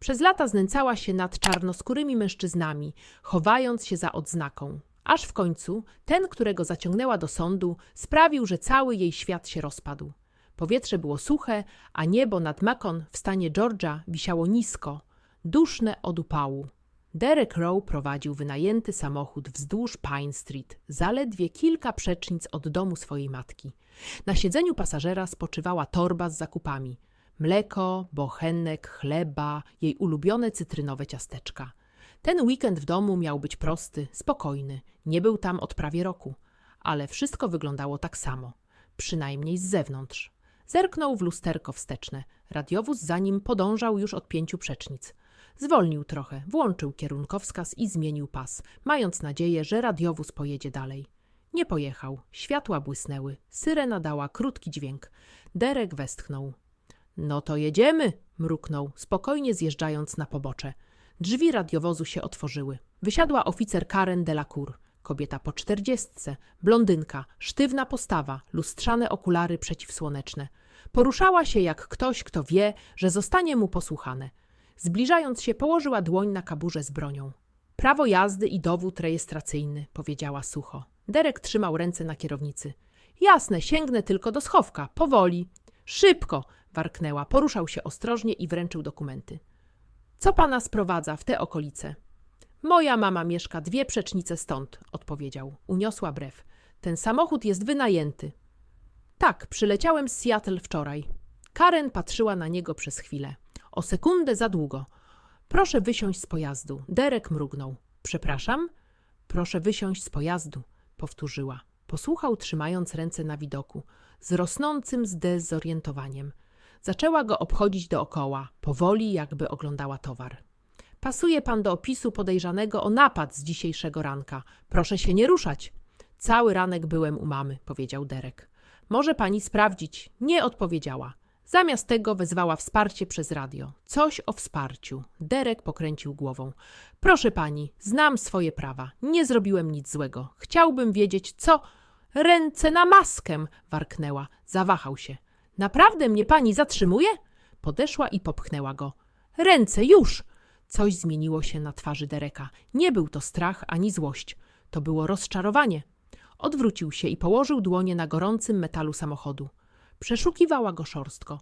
Przez lata znęcała się nad czarnoskórymi mężczyznami, chowając się za odznaką. Aż w końcu ten, którego zaciągnęła do sądu, sprawił, że cały jej świat się rozpadł. Powietrze było suche, a niebo nad Macon w stanie Georgia wisiało nisko, duszne od upału. Derek Rowe prowadził wynajęty samochód wzdłuż Pine Street, zaledwie kilka przecznic od domu swojej matki. Na siedzeniu pasażera spoczywała torba z zakupami. Mleko, bochenek, chleba, jej ulubione cytrynowe ciasteczka. Ten weekend w domu miał być prosty, spokojny. Nie był tam od prawie roku, ale wszystko wyglądało tak samo, przynajmniej z zewnątrz. Zerknął w lusterko wsteczne. Radiowóz za nim podążał już od pięciu przecznic. Zwolnił trochę, włączył kierunkowskaz i zmienił pas, mając nadzieję, że radiowóz pojedzie dalej. Nie pojechał. Światła błysnęły. Syrena dała krótki dźwięk. Derek westchnął. No to jedziemy, mruknął, spokojnie zjeżdżając na pobocze. Drzwi radiowozu się otworzyły. Wysiadła oficer Karen Delacour. Kobieta po czterdziestce, blondynka, sztywna postawa, lustrzane okulary przeciwsłoneczne. Poruszała się jak ktoś, kto wie, że zostanie mu posłuchane. Zbliżając się, położyła dłoń na kaburze z bronią. Prawo jazdy i dowód rejestracyjny, powiedziała sucho. Derek trzymał ręce na kierownicy. Jasne, sięgnę tylko do schowka, powoli. Szybko, warknęła, poruszał się ostrożnie i wręczył dokumenty. Co pana sprowadza w te okolice? Moja mama mieszka dwie przecznice stąd, odpowiedział. Uniosła brew. Ten samochód jest wynajęty. Tak, przyleciałem z Seattle wczoraj. Karen patrzyła na niego przez chwilę. O sekundę za długo. Proszę wysiąść z pojazdu. Derek mrugnął. Przepraszam? Proszę wysiąść z pojazdu, powtórzyła. Posłuchał, trzymając ręce na widoku, z rosnącym zdezorientowaniem. Zaczęła go obchodzić dookoła, powoli, jakby oglądała towar. Pasuje pan do opisu podejrzanego o napad z dzisiejszego ranka. Proszę się nie ruszać. Cały ranek byłem u mamy, powiedział Derek. Może pani sprawdzić. Nie odpowiedziała. Zamiast tego wezwała wsparcie przez radio. Coś o wsparciu. Derek pokręcił głową. Proszę pani, znam swoje prawa. Nie zrobiłem nic złego. Chciałbym wiedzieć, co. Ręce na maskę! warknęła. Zawahał się. Naprawdę mnie pani zatrzymuje? Podeszła i popchnęła go. Ręce, już! Coś zmieniło się na twarzy Dereka. Nie był to strach ani złość. To było rozczarowanie. Odwrócił się i położył dłonie na gorącym metalu samochodu. Przeszukiwała go szorstko.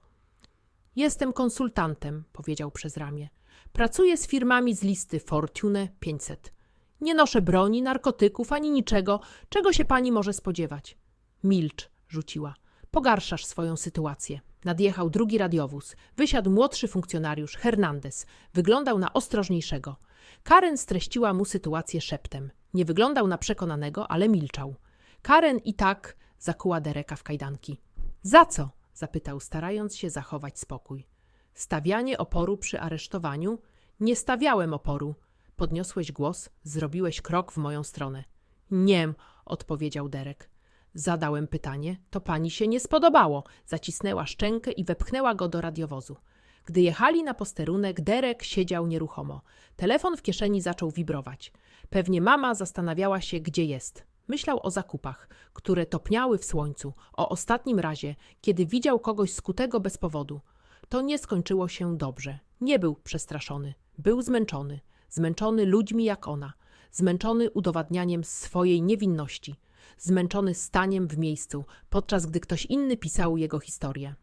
Jestem konsultantem, powiedział przez ramię. Pracuję z firmami z listy Fortune 500. Nie noszę broni, narkotyków ani niczego, czego się pani może spodziewać. Milcz, rzuciła. Pogarszasz swoją sytuację. Nadjechał drugi radiowóz. Wysiadł młodszy funkcjonariusz, Hernandez. Wyglądał na ostrożniejszego. Karen streściła mu sytuację szeptem. Nie wyglądał na przekonanego, ale milczał. Karen i tak zakuła Dereka w kajdanki. Za co? zapytał, starając się zachować spokój. Stawianie oporu przy aresztowaniu? Nie stawiałem oporu. Podniosłeś głos, zrobiłeś krok w moją stronę. Niem, odpowiedział Derek. Zadałem pytanie, to pani się nie spodobało. Zacisnęła szczękę i wepchnęła go do radiowozu. Gdy jechali na posterunek, Derek siedział nieruchomo. Telefon w kieszeni zaczął wibrować. Pewnie mama zastanawiała się, gdzie jest. Myślał o zakupach, które topniały w słońcu, o ostatnim razie, kiedy widział kogoś skutego bez powodu. To nie skończyło się dobrze. Nie był przestraszony. Był zmęczony. Zmęczony ludźmi jak ona. Zmęczony udowadnianiem swojej niewinności. Zmęczony staniem w miejscu, podczas gdy ktoś inny pisał jego historię.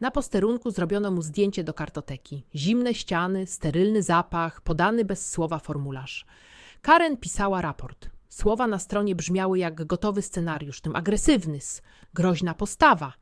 Na posterunku zrobiono mu zdjęcie do kartoteki. Zimne ściany, sterylny zapach, podany bez słowa formularz. Karen pisała raport. Słowa na stronie brzmiały jak gotowy scenariusz, tym agresywny, groźna postawa,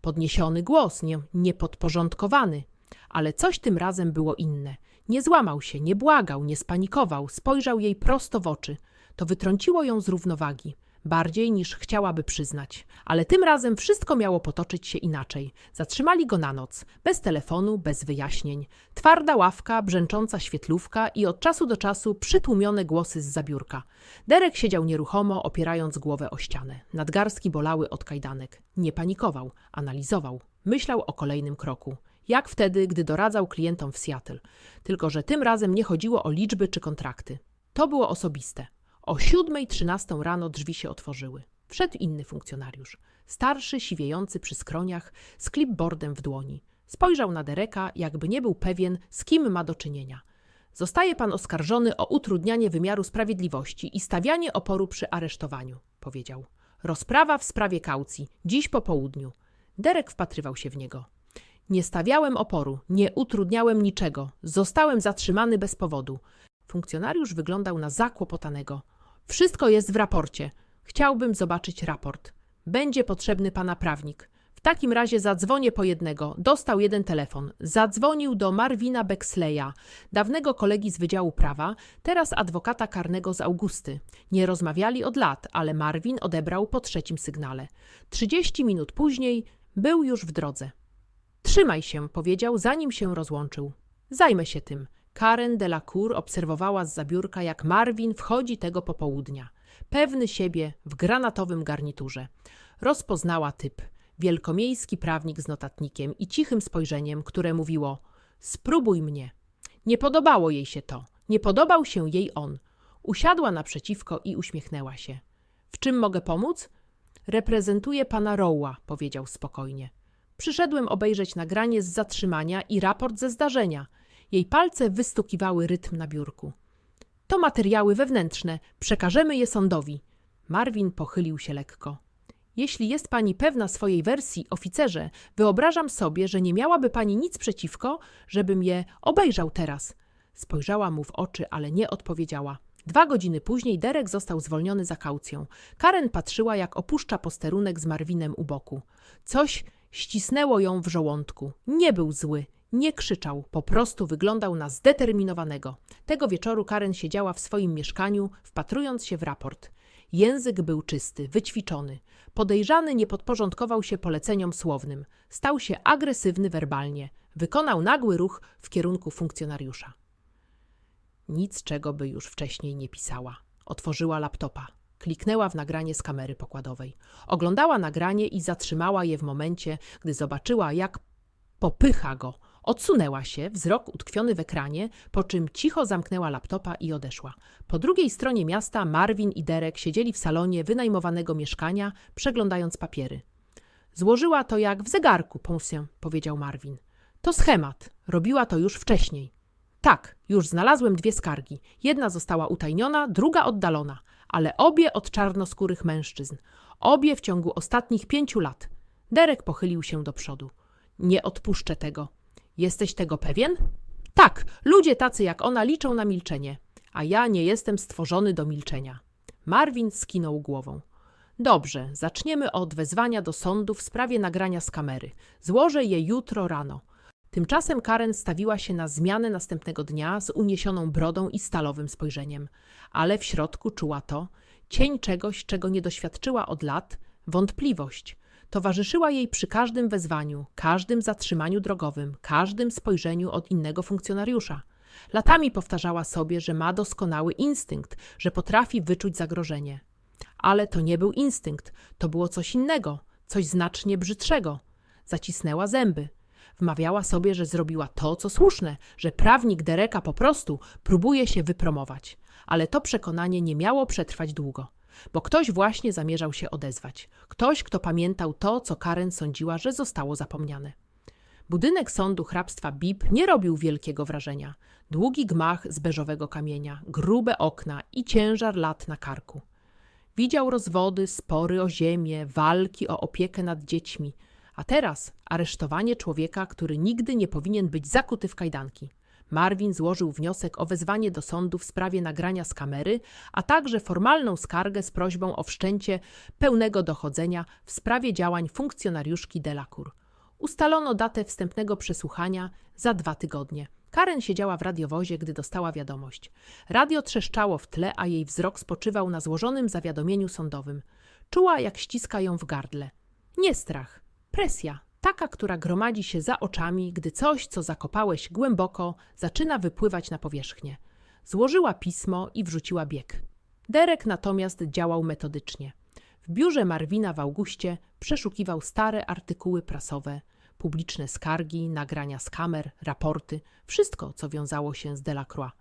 podniesiony głos, nie, niepodporządkowany. Ale coś tym razem było inne. Nie złamał się, nie błagał, nie spanikował, spojrzał jej prosto w oczy. To wytrąciło ją z równowagi bardziej niż chciałaby przyznać. Ale tym razem wszystko miało potoczyć się inaczej. Zatrzymali go na noc, bez telefonu, bez wyjaśnień. Twarda ławka, brzęcząca świetlówka i od czasu do czasu przytłumione głosy z zabiórka. Derek siedział nieruchomo, opierając głowę o ścianę. Nadgarstki bolały od kajdanek. Nie panikował, analizował. Myślał o kolejnym kroku. Jak wtedy, gdy doradzał klientom w Seattle. Tylko, że tym razem nie chodziło o liczby czy kontrakty. To było osobiste. O 7.13 rano drzwi się otworzyły. Wszedł inny funkcjonariusz. Starszy, siwiejący przy skroniach, z clipboardem w dłoni. Spojrzał na Dereka, jakby nie był pewien, z kim ma do czynienia. Zostaje pan oskarżony o utrudnianie wymiaru sprawiedliwości i stawianie oporu przy aresztowaniu, powiedział. Rozprawa w sprawie kaucji, dziś po południu. Derek wpatrywał się w niego. Nie stawiałem oporu, nie utrudniałem niczego, zostałem zatrzymany bez powodu. Funkcjonariusz wyglądał na zakłopotanego. Wszystko jest w raporcie. Chciałbym zobaczyć raport. Będzie potrzebny pana prawnik. W takim razie zadzwonię po jednego. Dostał jeden telefon. Zadzwonił do Marwina Bexleya, dawnego kolegi z Wydziału Prawa, teraz adwokata karnego z Augusty. Nie rozmawiali od lat, ale Marwin odebrał po trzecim sygnale. Trzydzieści minut później był już w drodze. Trzymaj się, powiedział, zanim się rozłączył. Zajmę się tym. Karen Delacour obserwowała z zabiórka, jak Marvin wchodzi tego popołudnia. Pewny siebie, w granatowym garniturze. Rozpoznała typ. Wielkomiejski prawnik z notatnikiem i cichym spojrzeniem, które mówiło: Spróbuj mnie. Nie podobało jej się to. Nie podobał się jej on. Usiadła naprzeciwko i uśmiechnęła się. W czym mogę pomóc? Reprezentuję pana Roła, powiedział spokojnie. Przyszedłem obejrzeć nagranie z zatrzymania i raport ze zdarzenia. Jej palce wystukiwały rytm na biurku. To materiały wewnętrzne, przekażemy je sądowi. Marvin pochylił się lekko. Jeśli jest pani pewna swojej wersji, oficerze, wyobrażam sobie, że nie miałaby pani nic przeciwko, żebym je obejrzał teraz. Spojrzała mu w oczy, ale nie odpowiedziała. Dwa godziny później Derek został zwolniony za kaucją. Karen patrzyła, jak opuszcza posterunek z Marwinem u boku. Coś ścisnęło ją w żołądku. Nie był zły, nie krzyczał, po prostu wyglądał na zdeterminowanego. Tego wieczoru Karen siedziała w swoim mieszkaniu, wpatrując się w raport. Język był czysty, wyćwiczony. Podejrzany nie podporządkował się poleceniom słownym. Stał się agresywny werbalnie. Wykonał nagły ruch w kierunku funkcjonariusza. Nic, czego by już wcześniej nie pisała. Otworzyła laptopa. Kliknęła w nagranie z kamery pokładowej. Oglądała nagranie i zatrzymała je w momencie, gdy zobaczyła, jak popycha go. Odsunęła się, wzrok utkwiony w ekranie, po czym cicho zamknęła laptopa i odeszła. Po drugiej stronie miasta Marvin i Derek siedzieli w salonie wynajmowanego mieszkania, przeglądając papiery. Złożyła to jak w zegarku, Ponsie, powiedział Marvin. To schemat. Robiła to już wcześniej. Tak, już znalazłem dwie skargi. Jedna została utajniona, druga oddalona, ale obie od czarnoskórych mężczyzn. Obie w ciągu ostatnich pięciu lat. Derek pochylił się do przodu. Nie odpuszczę tego. Jesteś tego pewien? Tak, ludzie tacy jak ona liczą na milczenie, a ja nie jestem stworzony do milczenia. Marvin skinął głową. Dobrze, zaczniemy od wezwania do sądu w sprawie nagrania z kamery. Złożę je jutro rano. Tymczasem Karen stawiła się na zmianę następnego dnia z uniesioną brodą i stalowym spojrzeniem, ale w środku czuła to cień czegoś, czego nie doświadczyła od lat, wątpliwość. Towarzyszyła jej przy każdym wezwaniu, każdym zatrzymaniu drogowym, każdym spojrzeniu od innego funkcjonariusza. Latami powtarzała sobie, że ma doskonały instynkt, że potrafi wyczuć zagrożenie. Ale to nie był instynkt, to było coś innego, coś znacznie brzydszego. Zacisnęła zęby. Wmawiała sobie, że zrobiła to, co słuszne, że prawnik Dereka po prostu próbuje się wypromować. Ale to przekonanie nie miało przetrwać długo, bo ktoś właśnie zamierzał się odezwać. Ktoś, kto pamiętał to, co Karen sądziła, że zostało zapomniane. Budynek sądu hrabstwa Bib nie robił wielkiego wrażenia. Długi gmach z beżowego kamienia, grube okna i ciężar lat na karku. Widział rozwody, spory o ziemię, walki o opiekę nad dziećmi, a teraz aresztowanie człowieka, który nigdy nie powinien być zakuty w kajdanki. Marvin złożył wniosek o wezwanie do sądu w sprawie nagrania z kamery, a także formalną skargę z prośbą o wszczęcie pełnego dochodzenia w sprawie działań funkcjonariuszki Delacour. Ustalono datę wstępnego przesłuchania za dwa tygodnie. Karen siedziała w radiowozie, gdy dostała wiadomość. Radio trzeszczało w tle, a jej wzrok spoczywał na złożonym zawiadomieniu sądowym. Czuła, jak ściska ją w gardle. Nie strach, presja, taka, która gromadzi się za oczami, gdy coś, co zakopałeś głęboko, zaczyna wypływać na powierzchnię. Złożyła pismo i wrzuciła bieg. Derek natomiast działał metodycznie. W biurze Marwina w Augustie przeszukiwał stare artykuły prasowe, publiczne skargi, nagrania z kamer, raporty, wszystko, co wiązało się z Delacroix.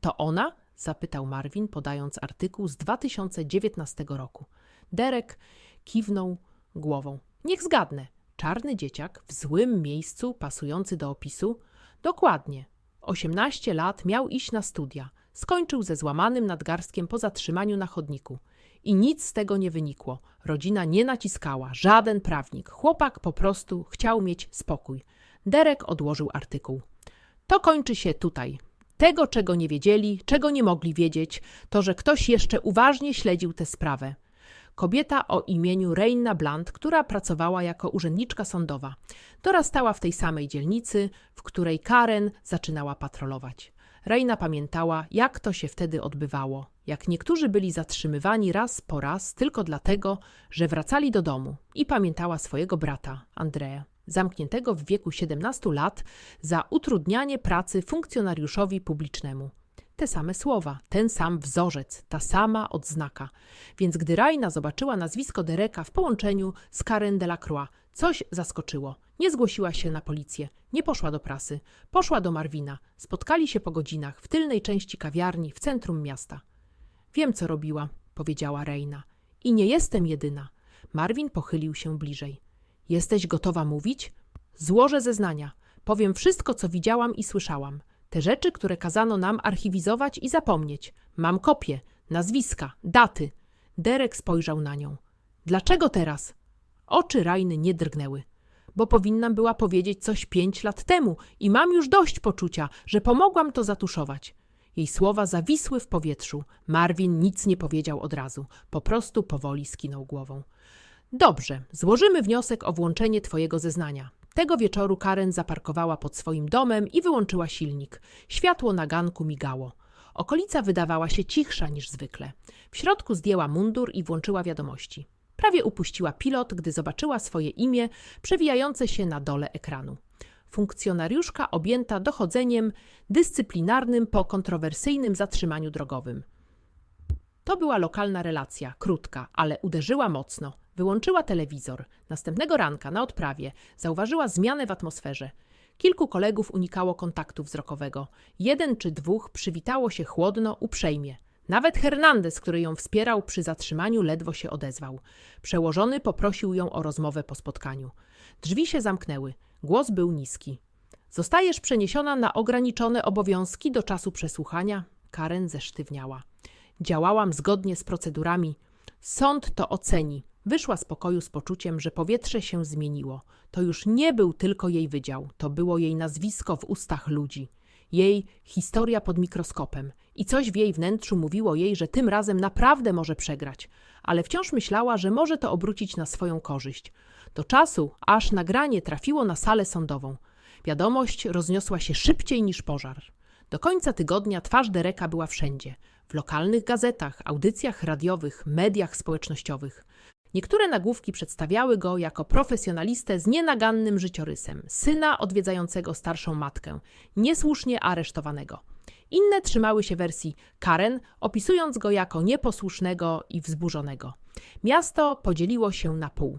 To ona? zapytał Marvin, podając artykuł z 2019 roku. Derek kiwnął głową. Niech zgadnę. Czarny dzieciak w złym miejscu, pasujący do opisu? Dokładnie. 18 lat miał iść na studia. Skończył ze złamanym nadgarstkiem po zatrzymaniu na chodniku. I nic z tego nie wynikło. Rodzina nie naciskała, żaden prawnik. Chłopak po prostu chciał mieć spokój. Derek odłożył artykuł. To kończy się tutaj. Tego, czego nie wiedzieli, czego nie mogli wiedzieć, to, że ktoś jeszcze uważnie śledził tę sprawę. Kobieta o imieniu Reina Blunt, która pracowała jako urzędniczka sądowa, dorastała w tej samej dzielnicy, w której Karen zaczynała patrolować. Reina pamiętała, jak to się wtedy odbywało, jak niektórzy byli zatrzymywani raz po raz tylko dlatego, że wracali do domu i pamiętała swojego brata, Andrea, zamkniętego w wieku 17 lat za utrudnianie pracy funkcjonariuszowi publicznemu. Te same słowa, ten sam wzorzec, ta sama odznaka. Więc gdy Raina zobaczyła nazwisko Dereka w połączeniu z Karen Delacroix, coś zaskoczyło. Nie zgłosiła się na policję, nie poszła do prasy, poszła do Marwina. Spotkali się po godzinach w tylnej części kawiarni w centrum miasta. Wiem, co robiła, powiedziała Reina. I nie jestem jedyna. Marvin pochylił się bliżej. Jesteś gotowa mówić? Złożę zeznania. Powiem wszystko, co widziałam i słyszałam. Te rzeczy, które kazano nam archiwizować i zapomnieć. Mam kopie, nazwiska, daty. Derek spojrzał na nią. Dlaczego teraz? Oczy Rajny nie drgnęły. Bo powinnam była powiedzieć coś pięć lat temu i mam już dość poczucia, że pomogłam to zatuszować. Jej słowa zawisły w powietrzu. Marvin nic nie powiedział od razu. Po prostu powoli skinął głową. Dobrze, złożymy wniosek o włączenie twojego zeznania. Tego wieczoru Karen zaparkowała pod swoim domem i wyłączyła silnik. Światło na ganku migało. Okolica wydawała się cichsza niż zwykle. W środku zdjęła mundur i włączyła wiadomości. Prawie upuściła pilot, gdy zobaczyła swoje imię przewijające się na dole ekranu. Funkcjonariuszka objęta dochodzeniem dyscyplinarnym po kontrowersyjnym zatrzymaniu drogowym. To była lokalna relacja, krótka, ale uderzyła mocno. Wyłączyła telewizor. Następnego ranka na odprawie zauważyła zmianę w atmosferze. Kilku kolegów unikało kontaktu wzrokowego. Jeden czy dwóch przywitało się chłodno, uprzejmie. Nawet Hernandez, który ją wspierał przy zatrzymaniu, ledwo się odezwał. Przełożony poprosił ją o rozmowę po spotkaniu. Drzwi się zamknęły. Głos był niski. Zostajesz przeniesiona na ograniczone obowiązki do czasu przesłuchania. Karen zesztywniała. Działałam zgodnie z procedurami. Sąd to oceni. Wyszła z pokoju z poczuciem, że powietrze się zmieniło. To już nie był tylko jej wydział, to było jej nazwisko w ustach ludzi. Jej historia pod mikroskopem. I coś w jej wnętrzu mówiło jej, że tym razem naprawdę może przegrać, ale wciąż myślała, że może to obrócić na swoją korzyść. Do czasu, aż nagranie trafiło na salę sądową. Wiadomość rozniosła się szybciej niż pożar. Do końca tygodnia twarz Dereka była wszędzie w lokalnych gazetach, audycjach radiowych, mediach społecznościowych. Niektóre nagłówki przedstawiały go jako profesjonalistę z nienagannym życiorysem, syna odwiedzającego starszą matkę, niesłusznie aresztowanego. Inne trzymały się wersji Karen, opisując go jako nieposłusznego i wzburzonego. Miasto podzieliło się na pół.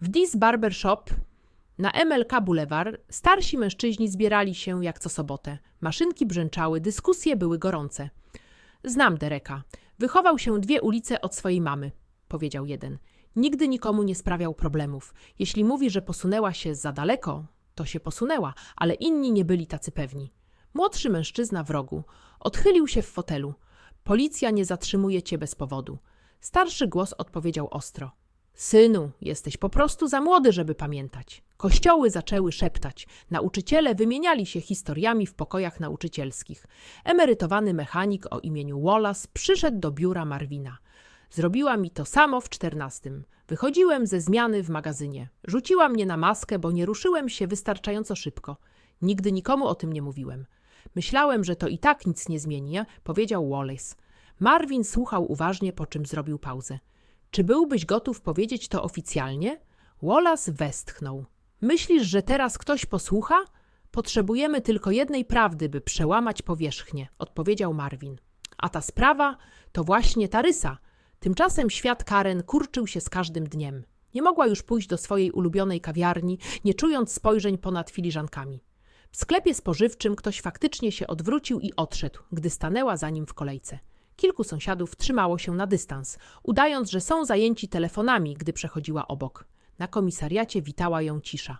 W Dis Barber Shop na MLK Boulevard starsi mężczyźni zbierali się jak co sobotę. Maszynki brzęczały, dyskusje były gorące. Znam Dereka. Wychował się dwie ulice od swojej mamy, powiedział jeden. Nigdy nikomu nie sprawiał problemów. Jeśli mówi, że posunęła się za daleko, to się posunęła, ale inni nie byli tacy pewni. Młodszy mężczyzna w rogu odchylił się w fotelu. Policja nie zatrzymuje cię bez powodu. Starszy głos odpowiedział ostro. Synu, jesteś po prostu za młody, żeby pamiętać. Kościoły zaczęły szeptać. Nauczyciele wymieniali się historiami w pokojach nauczycielskich. Emerytowany mechanik o imieniu Wallace przyszedł do biura Marwina. Zrobiła mi to samo w czternastym. Wychodziłem ze zmiany w magazynie. Rzuciła mnie na maskę, bo nie ruszyłem się wystarczająco szybko. Nigdy nikomu o tym nie mówiłem. Myślałem, że to i tak nic nie zmieni, powiedział Wallace. Marvin słuchał uważnie, po czym zrobił pauzę. Czy byłbyś gotów powiedzieć to oficjalnie? Wallace westchnął. Myślisz, że teraz ktoś posłucha? Potrzebujemy tylko jednej prawdy, by przełamać powierzchnię, odpowiedział Marvin. A ta sprawa to właśnie ta rysa. Tymczasem świat Karen kurczył się z każdym dniem. Nie mogła już pójść do swojej ulubionej kawiarni, nie czując spojrzeń ponad filiżankami. W sklepie spożywczym ktoś faktycznie się odwrócił i odszedł, gdy stanęła za nim w kolejce. Kilku sąsiadów trzymało się na dystans, udając, że są zajęci telefonami, gdy przechodziła obok. Na komisariacie witała ją cisza.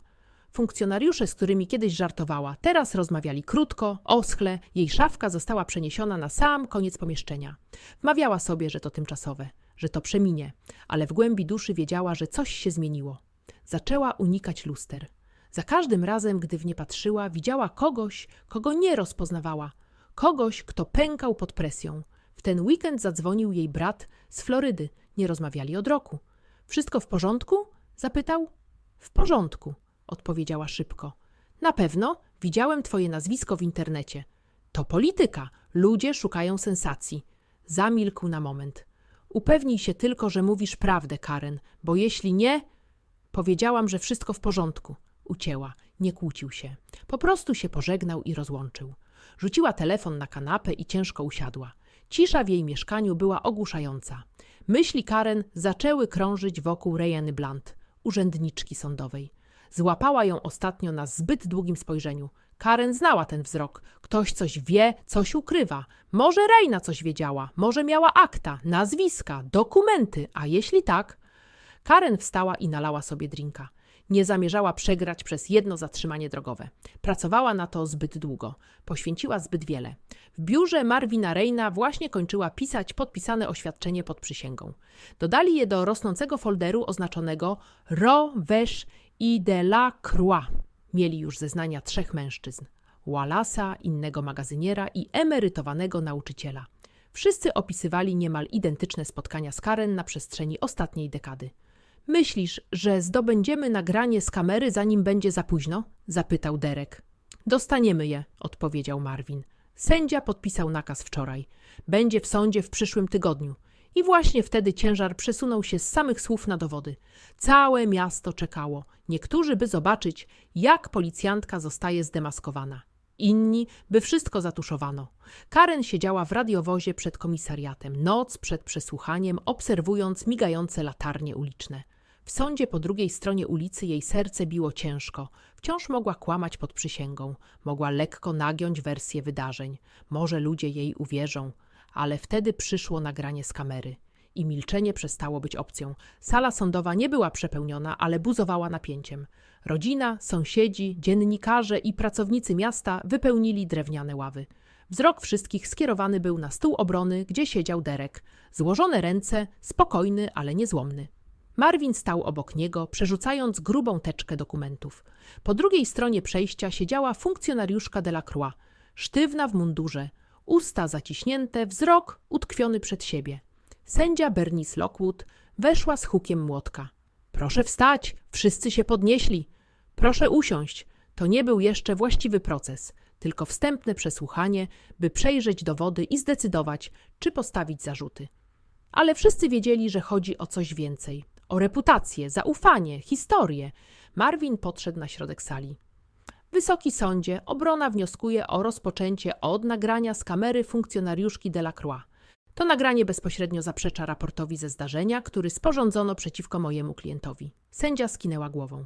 Funkcjonariusze, z którymi kiedyś żartowała, teraz rozmawiali krótko, oschle, jej szafka została przeniesiona na sam koniec pomieszczenia. Wmawiała sobie, że to tymczasowe, że to przeminie, ale w głębi duszy wiedziała, że coś się zmieniło. Zaczęła unikać luster. Za każdym razem, gdy w nie patrzyła, widziała kogoś, kogo nie rozpoznawała. Kogoś, kto pękał pod presją. W ten weekend zadzwonił jej brat z Florydy. Nie rozmawiali od roku. Wszystko w porządku? zapytał. W porządku, odpowiedziała szybko. Na pewno widziałem twoje nazwisko w internecie. To polityka. Ludzie szukają sensacji. Zamilkł na moment. Upewnij się tylko, że mówisz prawdę, Karen, bo jeśli nie. Powiedziałam, że wszystko w porządku. Ucięła, nie kłócił się. Po prostu się pożegnał i rozłączył. Rzuciła telefon na kanapę i ciężko usiadła. Cisza w jej mieszkaniu była ogłuszająca. Myśli Karen zaczęły krążyć wokół Rejany Blunt, urzędniczki sądowej. Złapała ją ostatnio na zbyt długim spojrzeniu. Karen znała ten wzrok. Ktoś coś wie, coś ukrywa. Może Rejna coś wiedziała, może miała akta, nazwiska, dokumenty, a jeśli tak... Karen wstała i nalała sobie drinka. Nie zamierzała przegrać przez jedno zatrzymanie drogowe. Pracowała na to zbyt długo. Poświęciła zbyt wiele. W biurze Marvina Reina właśnie kończyła pisać podpisane oświadczenie pod przysięgą. Dodali je do rosnącego folderu oznaczonego Ro, Wesh i de la Croix. Mieli już zeznania trzech mężczyzn. Wallasa, innego magazyniera i emerytowanego nauczyciela. Wszyscy opisywali niemal identyczne spotkania z Karen na przestrzeni ostatniej dekady. Myślisz, że zdobędziemy nagranie z kamery, zanim będzie za późno? zapytał Derek. Dostaniemy je, odpowiedział Marvin. Sędzia podpisał nakaz wczoraj. Będzie w sądzie w przyszłym tygodniu. I właśnie wtedy ciężar przesunął się z samych słów na dowody. Całe miasto czekało. Niektórzy, by zobaczyć, jak policjantka zostaje zdemaskowana. Inni, by wszystko zatuszowano. Karen siedziała w radiowozie przed komisariatem, noc przed przesłuchaniem, obserwując migające latarnie uliczne. W sądzie po drugiej stronie ulicy jej serce biło ciężko. Wciąż mogła kłamać pod przysięgą, mogła lekko nagiąć wersję wydarzeń. Może ludzie jej uwierzą, ale wtedy przyszło nagranie z kamery. I milczenie przestało być opcją. Sala sądowa nie była przepełniona, ale buzowała napięciem. Rodzina, sąsiedzi, dziennikarze i pracownicy miasta wypełnili drewniane ławy. Wzrok wszystkich skierowany był na stół obrony, gdzie siedział Derek. Złożone ręce, spokojny, ale niezłomny. Marvin stał obok niego, przerzucając grubą teczkę dokumentów. Po drugiej stronie przejścia siedziała funkcjonariuszka Delacroix, sztywna w mundurze, usta zaciśnięte, wzrok utkwiony przed siebie. Sędzia Bernice Lockwood weszła z hukiem młotka. Proszę wstać, wszyscy się podnieśli. Proszę usiąść. To nie był jeszcze właściwy proces, tylko wstępne przesłuchanie, by przejrzeć dowody i zdecydować, czy postawić zarzuty. Ale wszyscy wiedzieli, że chodzi o coś więcej o reputację, zaufanie, historię. Marvin podszedł na środek sali. Wysoki sądzie, obrona wnioskuje o rozpoczęcie od nagrania z kamery funkcjonariuszki Delacroix. To nagranie bezpośrednio zaprzecza raportowi ze zdarzenia, który sporządzono przeciwko mojemu klientowi. Sędzia skinęła głową.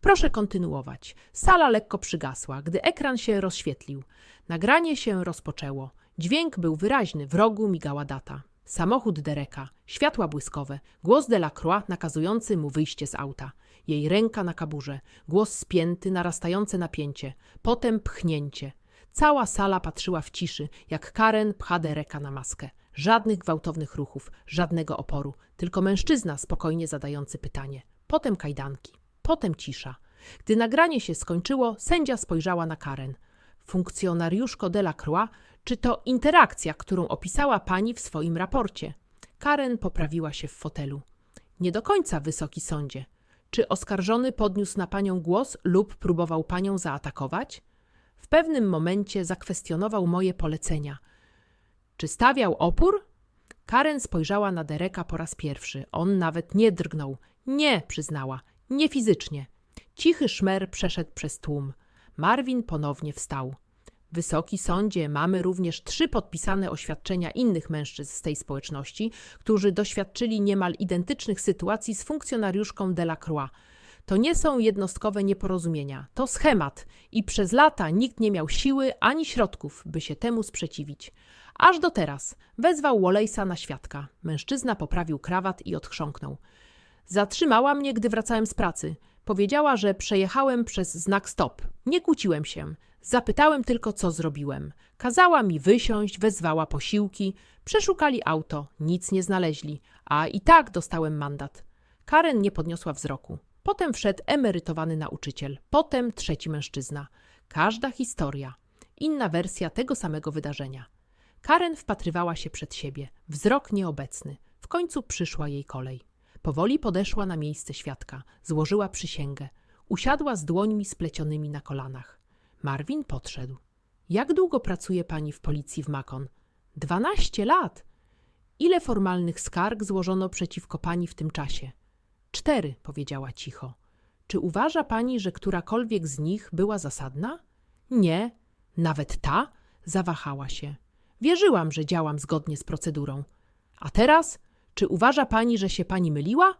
Proszę kontynuować. Sala lekko przygasła, gdy ekran się rozświetlił. Nagranie się rozpoczęło. Dźwięk był wyraźny, w rogu migała data. Samochód Dereka, światła błyskowe, głos Delacroix nakazujący mu wyjście z auta, jej ręka na kaburze, głos spięty, narastające napięcie, potem pchnięcie. Cała sala patrzyła w ciszy, jak Karen pcha Dereka na maskę. Żadnych gwałtownych ruchów, żadnego oporu, tylko mężczyzna spokojnie zadający pytanie. Potem kajdanki, potem cisza. Gdy nagranie się skończyło, sędzia spojrzała na Karen. Funkcjonariuszko Delacroix czy to interakcja, którą opisała pani w swoim raporcie? Karen poprawiła się w fotelu. Nie do końca, wysoki sądzie. Czy oskarżony podniósł na panią głos lub próbował panią zaatakować? W pewnym momencie zakwestionował moje polecenia. Czy stawiał opór? Karen spojrzała na Dereka po raz pierwszy. On nawet nie drgnął. Nie, przyznała. Nie fizycznie. Cichy szmer przeszedł przez tłum. Marvin ponownie wstał. Wysoki sądzie mamy również trzy podpisane oświadczenia innych mężczyzn z tej społeczności, którzy doświadczyli niemal identycznych sytuacji z funkcjonariuszką Delacroix. To nie są jednostkowe nieporozumienia, to schemat i przez lata nikt nie miał siły ani środków, by się temu sprzeciwić. Aż do teraz wezwał Wallace'a na świadka. Mężczyzna poprawił krawat i odchrząknął. Zatrzymała mnie, gdy wracałem z pracy. Powiedziała, że przejechałem przez znak stop. Nie kłóciłem się. Zapytałem tylko, co zrobiłem. Kazała mi wysiąść, wezwała posiłki. Przeszukali auto, nic nie znaleźli, a i tak dostałem mandat. Karen nie podniosła wzroku. Potem wszedł emerytowany nauczyciel, potem trzeci mężczyzna. Każda historia, inna wersja tego samego wydarzenia. Karen wpatrywała się przed siebie, wzrok nieobecny. W końcu przyszła jej kolej. Powoli podeszła na miejsce świadka, złożyła przysięgę. Usiadła z dłońmi splecionymi na kolanach. Marvin podszedł. Jak długo pracuje pani w policji w Macon? Dwanaście lat. Ile formalnych skarg złożono przeciwko pani w tym czasie? Cztery, powiedziała cicho. Czy uważa pani, że którakolwiek z nich była zasadna? Nie, nawet ta? Zawahała się. Wierzyłam, że działam zgodnie z procedurą. A teraz? Czy uważa pani, że się pani myliła?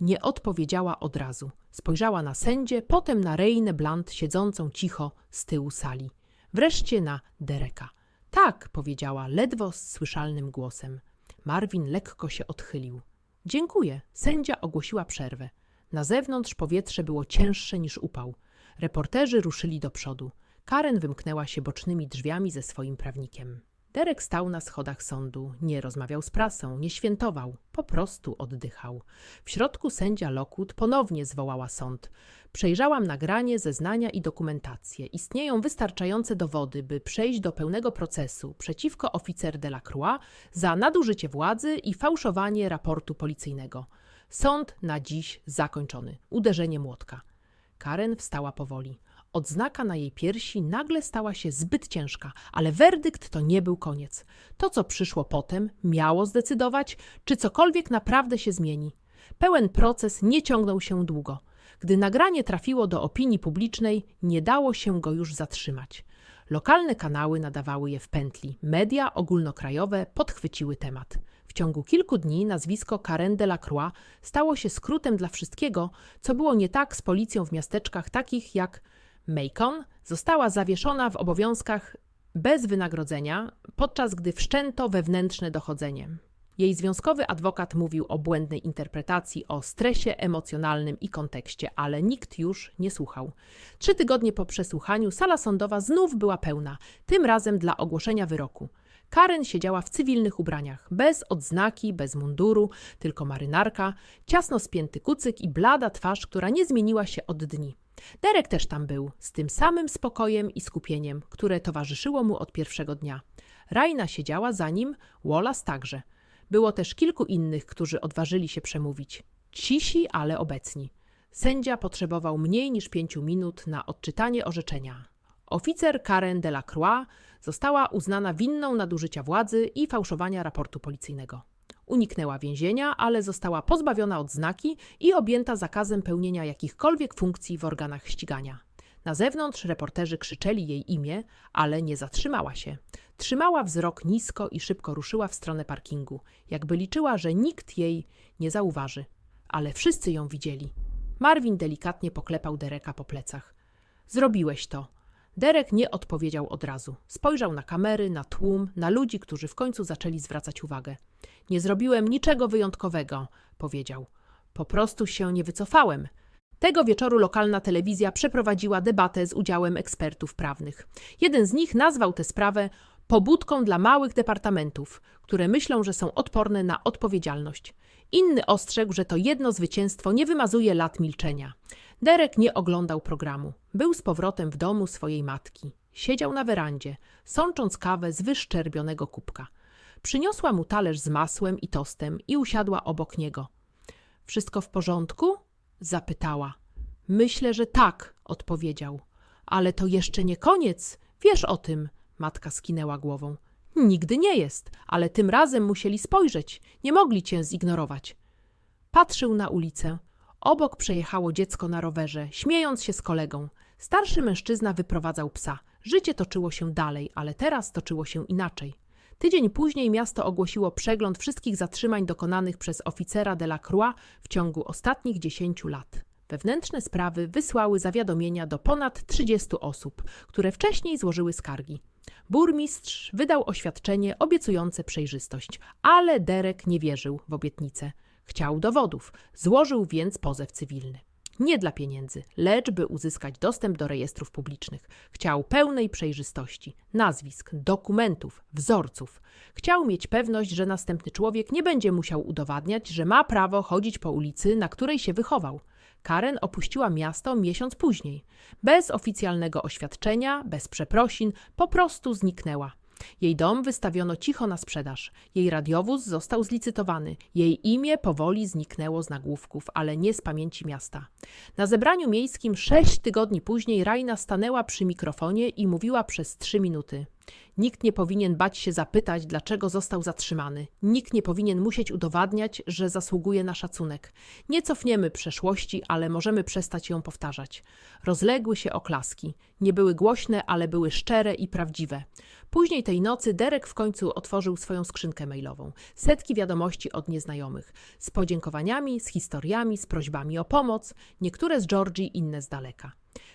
Nie odpowiedziała od razu. Spojrzała na sędzię, potem na Reinę Blunt siedzącą cicho z tyłu sali. Wreszcie na Dereka. Tak, powiedziała ledwo słyszalnym głosem. Marvin lekko się odchylił. Dziękuję. Sędzia ogłosiła przerwę. Na zewnątrz powietrze było cięższe niż upał. Reporterzy ruszyli do przodu. Karen wymknęła się bocznymi drzwiami ze swoim prawnikiem. Derek stał na schodach sądu, nie rozmawiał z prasą, nie świętował, po prostu oddychał. W środku sędzia Lockwood ponownie zwołała sąd. Przejrzałam nagranie, zeznania i dokumentację. Istnieją wystarczające dowody, by przejść do pełnego procesu przeciwko oficer Delacroix za nadużycie władzy i fałszowanie raportu policyjnego. Sąd na dziś zakończony. Uderzenie młotka. Karen wstała powoli. Odznaka na jej piersi nagle stała się zbyt ciężka, ale werdykt to nie był koniec. To, co przyszło potem, miało zdecydować, czy cokolwiek naprawdę się zmieni. Pełen proces nie ciągnął się długo. Gdy nagranie trafiło do opinii publicznej, nie dało się go już zatrzymać. Lokalne kanały nadawały je w pętli, media ogólnokrajowe podchwyciły temat. W ciągu kilku dni nazwisko Karen de la Croix stało się skrótem dla wszystkiego, co było nie tak z policją w miasteczkach takich jak Macon została zawieszona w obowiązkach bez wynagrodzenia, podczas gdy wszczęto wewnętrzne dochodzenie. Jej związkowy adwokat mówił o błędnej interpretacji, o stresie emocjonalnym i kontekście, ale nikt już nie słuchał. Trzy tygodnie po przesłuchaniu sala sądowa znów była pełna, tym razem dla ogłoszenia wyroku. Karen siedziała w cywilnych ubraniach, bez odznaki, bez munduru, tylko marynarka, ciasno spięty kucyk i blada twarz, która nie zmieniła się od dni. Derek też tam był, z tym samym spokojem i skupieniem, które towarzyszyło mu od pierwszego dnia. Raina siedziała za nim, Wallace także. Było też kilku innych, którzy odważyli się przemówić. Cisi, ale obecni. Sędzia potrzebował mniej niż pięciu minut na odczytanie orzeczenia. Oficer Karen Delacroix została uznana winną nadużycia władzy i fałszowania raportu policyjnego. Uniknęła więzienia, ale została pozbawiona odznaki i objęta zakazem pełnienia jakichkolwiek funkcji w organach ścigania. Na zewnątrz reporterzy krzyczeli jej imię, ale nie zatrzymała się. Trzymała wzrok nisko i szybko ruszyła w stronę parkingu, jakby liczyła, że nikt jej nie zauważy. Ale wszyscy ją widzieli. Marvin delikatnie poklepał Dereka po plecach. Zrobiłeś to. Derek nie odpowiedział od razu. Spojrzał na kamery, na tłum, na ludzi, którzy w końcu zaczęli zwracać uwagę. Nie zrobiłem niczego wyjątkowego, powiedział. Po prostu się nie wycofałem. Tego wieczoru lokalna telewizja przeprowadziła debatę z udziałem ekspertów prawnych. Jeden z nich nazwał tę sprawę pobudką dla małych departamentów, które myślą, że są odporne na odpowiedzialność. Inny ostrzegł, że to jedno zwycięstwo nie wymazuje lat milczenia. Derek nie oglądał programu. Był z powrotem w domu swojej matki. Siedział na werandzie, sącząc kawę z wyszczerbionego kubka. Przyniosła mu talerz z masłem i tostem i usiadła obok niego. Wszystko w porządku? zapytała. Myślę, że tak, odpowiedział. Ale to jeszcze nie koniec. Wiesz o tym, matka skinęła głową. Nigdy nie jest, ale tym razem musieli spojrzeć. Nie mogli cię zignorować. Patrzył na ulicę. Obok przejechało dziecko na rowerze, śmiejąc się z kolegą. Starszy mężczyzna wyprowadzał psa. Życie toczyło się dalej, ale teraz toczyło się inaczej. Tydzień później miasto ogłosiło przegląd wszystkich zatrzymań dokonanych przez oficera de la Croix w ciągu ostatnich 10 lat. Wewnętrzne sprawy wysłały zawiadomienia do ponad 30 osób, które wcześniej złożyły skargi. Burmistrz wydał oświadczenie obiecujące przejrzystość, ale Derek nie wierzył w obietnicę. Chciał dowodów, złożył więc pozew cywilny. Nie dla pieniędzy, lecz by uzyskać dostęp do rejestrów publicznych. Chciał pełnej przejrzystości, nazwisk, dokumentów, wzorców. Chciał mieć pewność, że następny człowiek nie będzie musiał udowadniać, że ma prawo chodzić po ulicy, na której się wychował. Karen opuściła miasto miesiąc później. Bez oficjalnego oświadczenia, bez przeprosin, po prostu zniknęła. Jej dom wystawiono cicho na sprzedaż. Jej radiowóz został zlicytowany. Jej imię powoli zniknęło z nagłówków, ale nie z pamięci miasta. Na zebraniu miejskim sześć tygodni później Rajna stanęła przy mikrofonie i mówiła przez trzy minuty. Nikt nie powinien bać się zapytać, dlaczego został zatrzymany. Nikt nie powinien musieć udowadniać, że zasługuje na szacunek. Nie cofniemy przeszłości, ale możemy przestać ją powtarzać. Rozległy się oklaski. Nie były głośne, ale były szczere i prawdziwe. Później tej nocy Derek w końcu otworzył swoją skrzynkę mailową. Setki wiadomości od nieznajomych. Z podziękowaniami, z historiami, z prośbami o pomoc. Niektóre z Georgii, inne z daleka.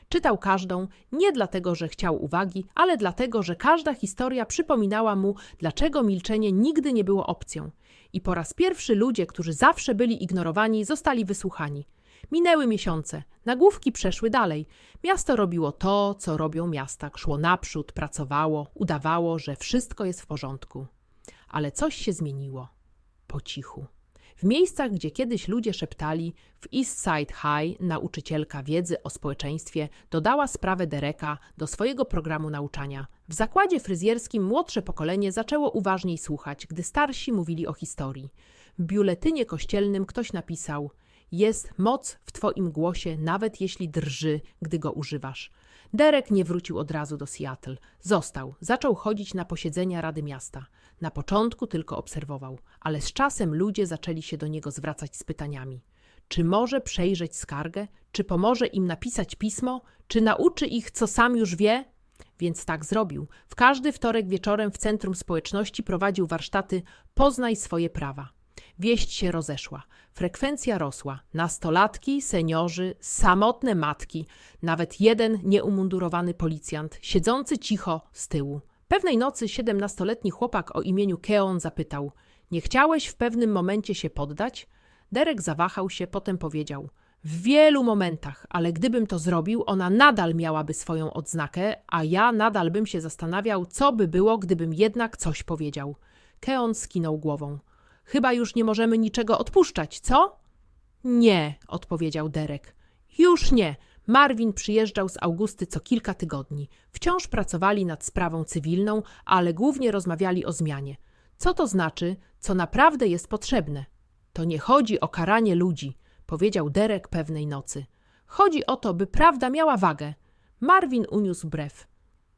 Czytał każdą nie dlatego, że chciał uwagi, ale dlatego, że każda historia przypominała mu, dlaczego milczenie nigdy nie było opcją. I po raz pierwszy ludzie, którzy zawsze byli ignorowani, zostali wysłuchani. Minęły miesiące, nagłówki przeszły dalej. Miasto robiło to, co robią miasta, szło naprzód, pracowało, udawało, że wszystko jest w porządku. Ale coś się zmieniło. Po cichu. W miejscach, gdzie kiedyś ludzie szeptali, w East Side High nauczycielka wiedzy o społeczeństwie dodała sprawę Dereka do swojego programu nauczania. W zakładzie fryzjerskim młodsze pokolenie zaczęło uważniej słuchać, gdy starsi mówili o historii. W biuletynie kościelnym ktoś napisał: Jest moc w Twoim głosie, nawet jeśli drży, gdy go używasz. Derek nie wrócił od razu do Seattle. Został, zaczął chodzić na posiedzenia Rady Miasta. Na początku tylko obserwował, ale z czasem ludzie zaczęli się do niego zwracać z pytaniami. Czy może przejrzeć skargę? Czy pomoże im napisać pismo? Czy nauczy ich, co sam już wie? Więc tak zrobił. W każdy wtorek wieczorem w Centrum Społeczności prowadził warsztaty Poznaj swoje prawa. Wieść się rozeszła. Frekwencja rosła. Nastolatki, seniorzy, samotne matki, nawet jeden nieumundurowany policjant, siedzący cicho z tyłu. Pewnej nocy siedemnastoletni chłopak o imieniu Keon zapytał: Nie chciałeś w pewnym momencie się poddać? Derek zawahał się, potem powiedział: W wielu momentach, ale gdybym to zrobił, ona nadal miałaby swoją odznakę, a ja nadal bym się zastanawiał, co by było, gdybym jednak coś powiedział. Keon skinął głową. Chyba już nie możemy niczego odpuszczać, co? Nie, odpowiedział Derek. Już nie. Marvin przyjeżdżał z Augusty co kilka tygodni. Wciąż pracowali nad sprawą cywilną, ale głównie rozmawiali o zmianie. Co to znaczy, co naprawdę jest potrzebne? To nie chodzi o karanie ludzi, powiedział Derek pewnej nocy. Chodzi o to, by prawda miała wagę. Marvin uniósł brew.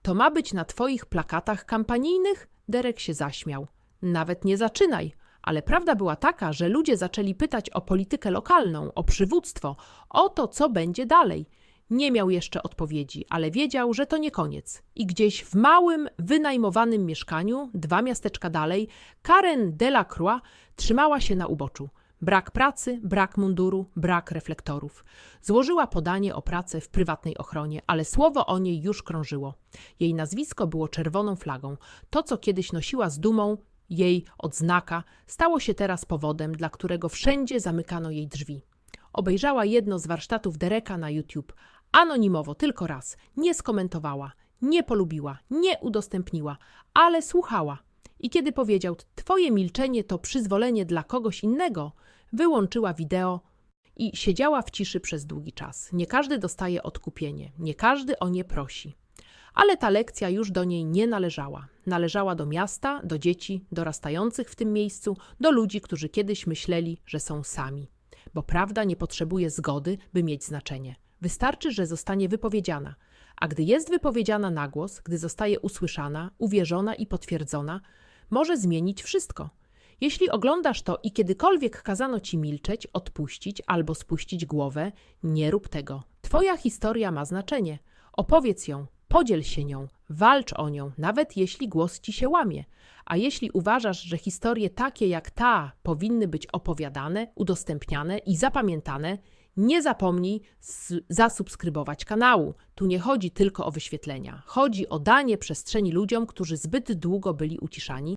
To ma być na twoich plakatach kampanijnych? Derek się zaśmiał. Nawet nie zaczynaj. Ale prawda była taka, że ludzie zaczęli pytać o politykę lokalną, o przywództwo, o to, co będzie dalej. Nie miał jeszcze odpowiedzi, ale wiedział, że to nie koniec. I gdzieś w małym, wynajmowanym mieszkaniu, dwa miasteczka dalej, Karen Delacroix trzymała się na uboczu. Brak pracy, brak munduru, brak reflektorów. Złożyła podanie o pracę w prywatnej ochronie, ale słowo o niej już krążyło. Jej nazwisko było czerwoną flagą. To, co kiedyś nosiła z dumą, jej odznaka, stało się teraz powodem, dla którego wszędzie zamykano jej drzwi. Obejrzała jedno z warsztatów Dereka na YouTube. Anonimowo, tylko raz. Nie skomentowała, nie polubiła, nie udostępniła, ale słuchała. I kiedy powiedział, twoje milczenie to przyzwolenie dla kogoś innego, wyłączyła wideo i siedziała w ciszy przez długi czas. Nie każdy dostaje odkupienie, nie każdy o nie prosi. Ale ta lekcja już do niej nie należała. Należała do miasta, do dzieci dorastających w tym miejscu, do ludzi, którzy kiedyś myśleli, że są sami. Bo prawda nie potrzebuje zgody, by mieć znaczenie. Wystarczy, że zostanie wypowiedziana. A gdy jest wypowiedziana na głos, gdy zostaje usłyszana, uwierzona i potwierdzona, może zmienić wszystko. Jeśli oglądasz to i kiedykolwiek kazano ci milczeć, odpuścić albo spuścić głowę, nie rób tego. Twoja historia ma znaczenie. Opowiedz ją, podziel się nią, walcz o nią, nawet jeśli głos ci się łamie. A jeśli uważasz, że historie takie jak ta powinny być opowiadane, udostępniane i zapamiętane, nie zapomnij zasubskrybować kanału. Tu nie chodzi tylko o wyświetlenia. Chodzi o danie przestrzeni ludziom, którzy zbyt długo byli uciszani